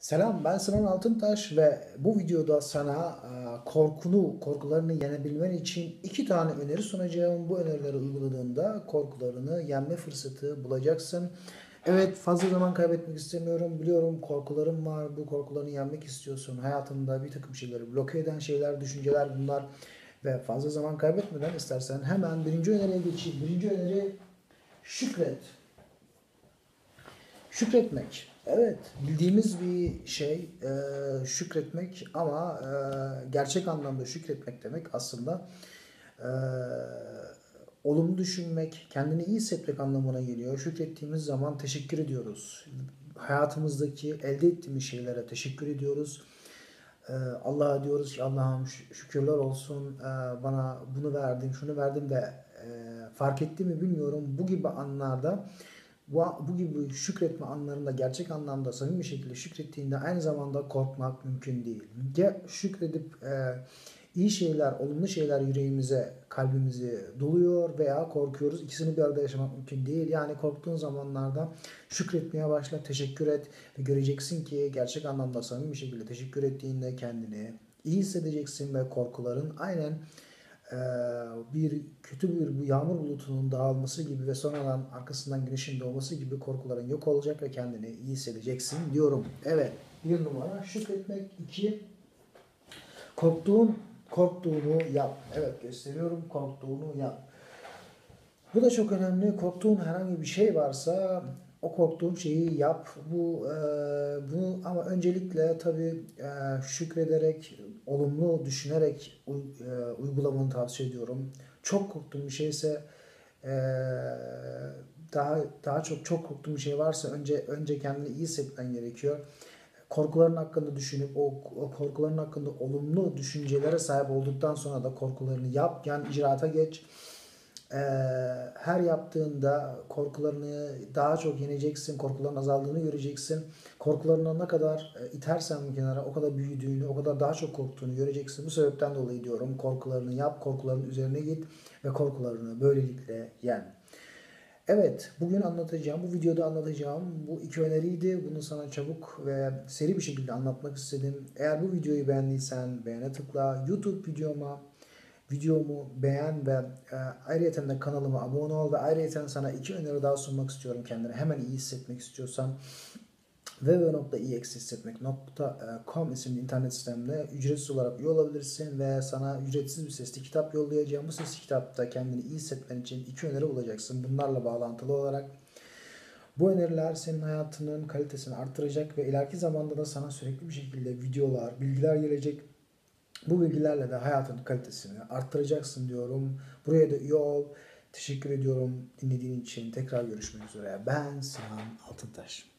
Selam ben Sinan Altıntaş ve bu videoda sana e, korkunu, korkularını yenebilmen için iki tane öneri sunacağım. Bu önerileri uyguladığında korkularını yenme fırsatı bulacaksın. Evet fazla zaman kaybetmek istemiyorum. Biliyorum korkularım var. Bu korkularını yenmek istiyorsun. Hayatında bir takım şeyleri bloke eden şeyler, düşünceler bunlar. Ve fazla zaman kaybetmeden istersen hemen birinci öneriye geçeyim. Birinci öneri şükret. Şükretmek. Evet, bildiğimiz bir şey e, şükretmek ama e, gerçek anlamda şükretmek demek aslında e, olumlu düşünmek, kendini iyi hissetmek anlamına geliyor. Şükrettiğimiz zaman teşekkür ediyoruz. Hayatımızdaki elde ettiğimiz şeylere teşekkür ediyoruz. E, Allah'a diyoruz ki Allah'ım şü- şükürler olsun e, bana bunu verdin, şunu verdin de e, fark etti mi bilmiyorum. Bu gibi anlarda bu, gibi şükretme anlarında gerçek anlamda samimi bir şekilde şükrettiğinde aynı zamanda korkmak mümkün değil. Ya şükredip e, iyi şeyler, olumlu şeyler yüreğimize, kalbimizi doluyor veya korkuyoruz. İkisini bir arada yaşamak mümkün değil. Yani korktuğun zamanlarda şükretmeye başla, teşekkür et ve göreceksin ki gerçek anlamda samimi bir şekilde teşekkür ettiğinde kendini iyi hissedeceksin ve korkuların aynen bir kötü bir bu yağmur bulutunun dağılması gibi ve sonradan arkasından güneşin doğması gibi korkuların yok olacak ve kendini iyi hissedeceksin diyorum. Evet bir numara şükretmek. iki korktuğun korktuğunu yap. Evet gösteriyorum korktuğunu yap. Bu da çok önemli. Korktuğun herhangi bir şey varsa o korktuğun şeyi yap. Bu e, bunu ama öncelikle tabii e, şükrederek, olumlu düşünerek uy- e, uygulamanı tavsiye ediyorum. Çok korktuğun bir şeyse e, daha daha çok çok korktuğun bir şey varsa önce önce kendini iyi hissetmen gerekiyor. Korkuların hakkında düşünüp o, o korkuların hakkında olumlu düşüncelere sahip olduktan sonra da korkularını yap. Yani icraata geç. Ee, her yaptığında korkularını daha çok yeneceksin, korkuların azaldığını göreceksin. Korkularını ne kadar e, itersen bir kenara o kadar büyüdüğünü, o kadar daha çok korktuğunu göreceksin. Bu sebepten dolayı diyorum korkularını yap, korkuların üzerine git ve korkularını böylelikle yen. Evet, bugün anlatacağım, bu videoda anlatacağım bu iki öneriydi. Bunu sana çabuk ve seri bir şekilde anlatmak istedim. Eğer bu videoyu beğendiysen beğene tıkla. YouTube videoma videomu beğen ve e, ayrıca de kanalıma abone ol ve ayrıca sana iki öneri daha sunmak istiyorum kendine. Hemen iyi hissetmek istiyorsan www.iyihissetmek.com isimli internet sitemde ücretsiz olarak üye olabilirsin ve sana ücretsiz bir sesli kitap yollayacağım. Bu sesli kitapta kendini iyi hissetmen için iki öneri bulacaksın. Bunlarla bağlantılı olarak bu öneriler senin hayatının kalitesini artıracak ve ileriki zamanda da sana sürekli bir şekilde videolar, bilgiler gelecek. Bu bilgilerle de hayatının kalitesini arttıracaksın diyorum. Buraya da üye ol. Teşekkür ediyorum dinlediğin için. Tekrar görüşmek üzere. Ben Sinan Altıntaş.